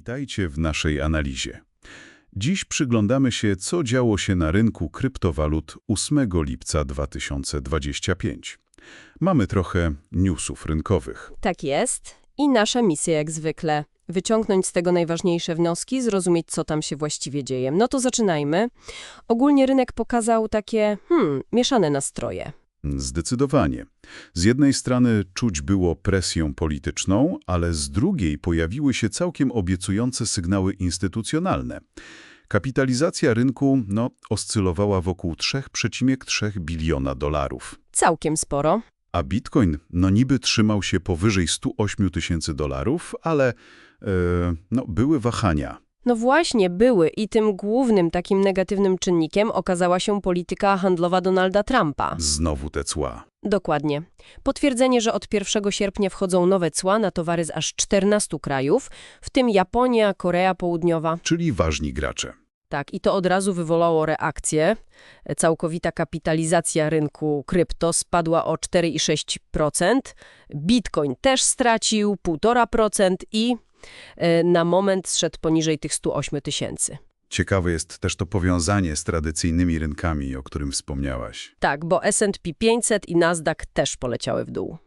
Witajcie w naszej analizie. Dziś przyglądamy się, co działo się na rynku kryptowalut 8 lipca 2025. Mamy trochę newsów rynkowych. Tak jest. I nasza misja jak zwykle. Wyciągnąć z tego najważniejsze wnioski, zrozumieć, co tam się właściwie dzieje. No to zaczynajmy. Ogólnie rynek pokazał takie, hmm, mieszane nastroje. Zdecydowanie. Z jednej strony czuć było presję polityczną, ale z drugiej pojawiły się całkiem obiecujące sygnały instytucjonalne. Kapitalizacja rynku no, oscylowała wokół 3,3 biliona dolarów. Całkiem sporo. A Bitcoin no niby trzymał się powyżej 108 tysięcy dolarów, ale e, no, były wahania. No właśnie, były i tym głównym takim negatywnym czynnikiem okazała się polityka handlowa Donalda Trumpa. Znowu te cła. Dokładnie. Potwierdzenie, że od 1 sierpnia wchodzą nowe cła na towary z aż 14 krajów, w tym Japonia, Korea Południowa. Czyli ważni gracze. Tak, i to od razu wywołało reakcję. Całkowita kapitalizacja rynku krypto spadła o 4,6%. Bitcoin też stracił 1,5% i na moment zszedł poniżej tych 108 tysięcy. Ciekawe jest też to powiązanie z tradycyjnymi rynkami, o którym wspomniałaś. Tak, bo S&P 500 i Nasdaq też poleciały w dół.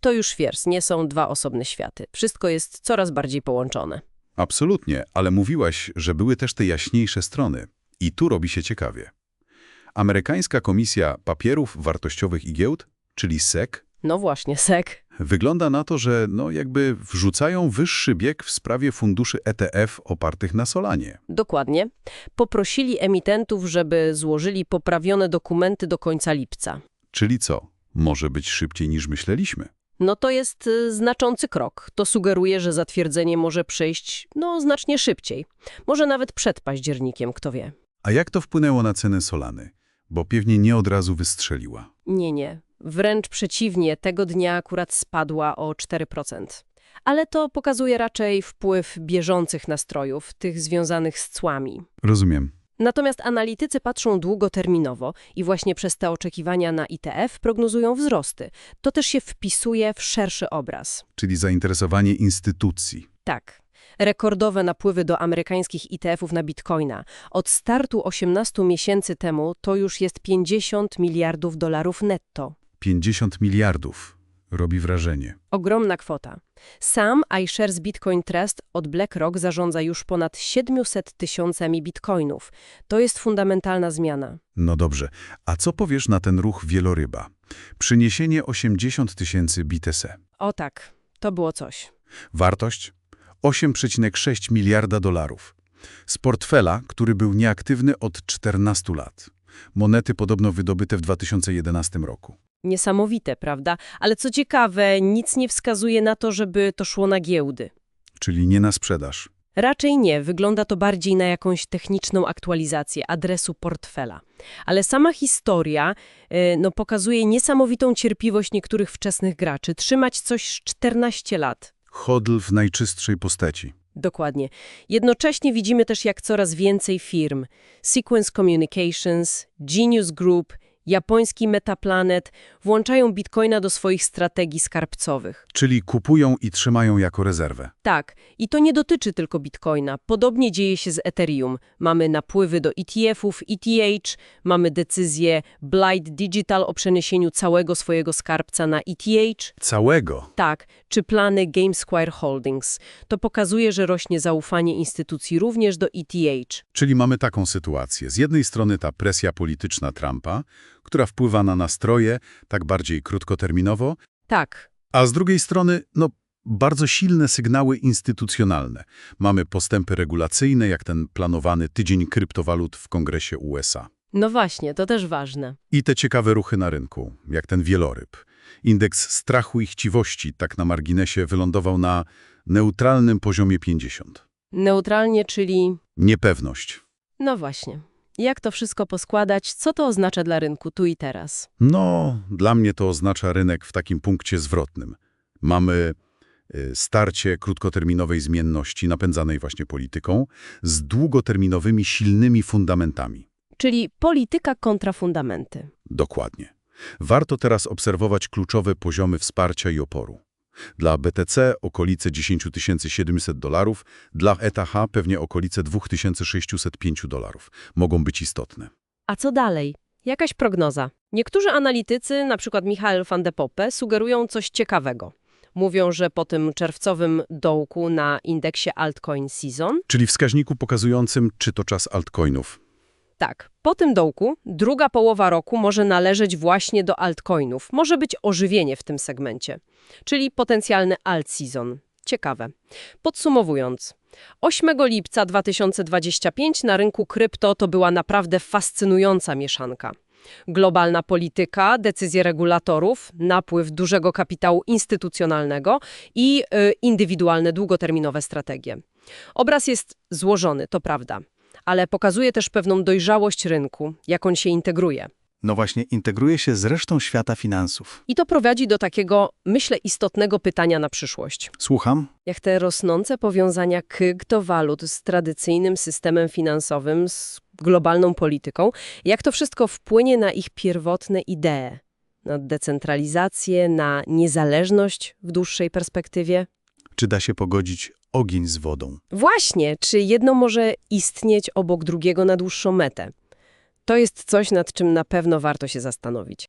To już wiers, nie są dwa osobne światy. Wszystko jest coraz bardziej połączone. Absolutnie, ale mówiłaś, że były też te jaśniejsze strony. I tu robi się ciekawie. Amerykańska Komisja Papierów Wartościowych i Giełd, czyli SEC, No właśnie, SEC. Wygląda na to, że no jakby wrzucają wyższy bieg w sprawie funduszy ETF opartych na Solanie. Dokładnie. Poprosili emitentów, żeby złożyli poprawione dokumenty do końca lipca. Czyli co? Może być szybciej niż myśleliśmy. No to jest y, znaczący krok. To sugeruje, że zatwierdzenie może przejść, no, znacznie szybciej. Może nawet przed październikiem, kto wie. A jak to wpłynęło na cenę Solany? Bo pewnie nie od razu wystrzeliła. Nie, nie. Wręcz przeciwnie, tego dnia akurat spadła o 4%. Ale to pokazuje raczej wpływ bieżących nastrojów, tych związanych z cłami. Rozumiem. Natomiast analitycy patrzą długoterminowo i właśnie przez te oczekiwania na ITF prognozują wzrosty. To też się wpisuje w szerszy obraz. Czyli zainteresowanie instytucji. Tak. Rekordowe napływy do amerykańskich ETF-ów na bitcoina. Od startu 18 miesięcy temu to już jest 50 miliardów dolarów netto. 50 miliardów. Robi wrażenie. Ogromna kwota. Sam iShares Bitcoin Trust od BlackRock zarządza już ponad 700 tysiącami bitcoinów. To jest fundamentalna zmiana. No dobrze, a co powiesz na ten ruch wieloryba? Przyniesienie 80 tysięcy BTC. O tak, to było coś. Wartość? 8,6 miliarda dolarów. Z portfela, który był nieaktywny od 14 lat. Monety podobno wydobyte w 2011 roku. Niesamowite, prawda? Ale co ciekawe, nic nie wskazuje na to, żeby to szło na giełdy. Czyli nie na sprzedaż. Raczej nie, wygląda to bardziej na jakąś techniczną aktualizację adresu portfela. Ale sama historia y, no, pokazuje niesamowitą cierpliwość niektórych wczesnych graczy. Trzymać coś 14 lat. Hodl w najczystszej postaci. Dokładnie. Jednocześnie widzimy też, jak coraz więcej firm Sequence Communications, Genius Group, japoński Metaplanet włączają bitcoina do swoich strategii skarbcowych. Czyli kupują i trzymają jako rezerwę. Tak, i to nie dotyczy tylko bitcoina. Podobnie dzieje się z Ethereum. Mamy napływy do ETF-ów, ETH, mamy decyzję Blight Digital o przeniesieniu całego swojego skarbca na ETH. Całego. Tak, czy plany GameSquare Holdings. To pokazuje, że rośnie zaufanie instytucji również do ETH. Czyli mamy taką sytuację. Z jednej strony ta presja polityczna Trumpa, która wpływa na nastroje, tak bardziej krótkoterminowo, Tak, a z drugiej strony, no, bardzo silne sygnały instytucjonalne. Mamy postępy regulacyjne, jak ten planowany tydzień kryptowalut w Kongresie USA. no właśnie, to też ważne. I te ciekawe ruchy na rynku, jak ten wieloryb. Indeks strachu i chciwości, tak na marginesie, wylądował na neutralnym poziomie 50. Neutralnie, czyli... Niepewność. No właśnie. Jak to wszystko poskładać? Co to oznacza dla rynku tu i teraz? No, dla mnie to oznacza rynek w takim punkcie zwrotnym. Mamy y, starcie krótkoterminowej zmienności napędzanej właśnie polityką z długoterminowymi silnymi fundamentami. Czyli polityka kontra fundamenty. Dokładnie. Warto teraz obserwować kluczowe poziomy wsparcia i oporu. Dla BTC okolice 10 700 dolarów, dla ETH pewnie okolice 2605 dolarów. Mogą być istotne. A co dalej? Jakaś prognoza. Niektórzy analitycy, np. Michael van de Poppe, sugerują coś ciekawego. Mówią, że po tym czerwcowym dołku na indeksie Altcoin Season, Czyli wskaźniku pokazującym, czy to czas altcoinów. Tak, po tym dołku druga połowa roku może należeć właśnie do altcoinów. Może być ożywienie w tym segmencie, czyli potencjalny alt season. Ciekawe. Podsumowując, 8 lipca 2025 na rynku krypto to była naprawdę fascynująca mieszanka. Globalna polityka, decyzje regulatorów, napływ dużego kapitału instytucjonalnego i y, indywidualne długoterminowe strategie. Obraz jest złożony, to prawda, ale pokazuje też pewną dojrzałość rynku, jak on się integruje. No właśnie, integruje się z resztą świata finansów. I to prowadzi do takiego, myślę, istotnego pytania na przyszłość. Słucham? Jak te rosnące powiązania kryptowalut z tradycyjnym systemem finansowym, z globalną polityką, jak to wszystko wpłynie na ich pierwotne idee, na decentralizację, na niezależność w dłuższej perspektywie? Czy da się pogodzić ogień z wodą? Właśnie, czy jedno może istnieć obok drugiego na dłuższą metę? To jest coś, nad czym na pewno warto się zastanowić.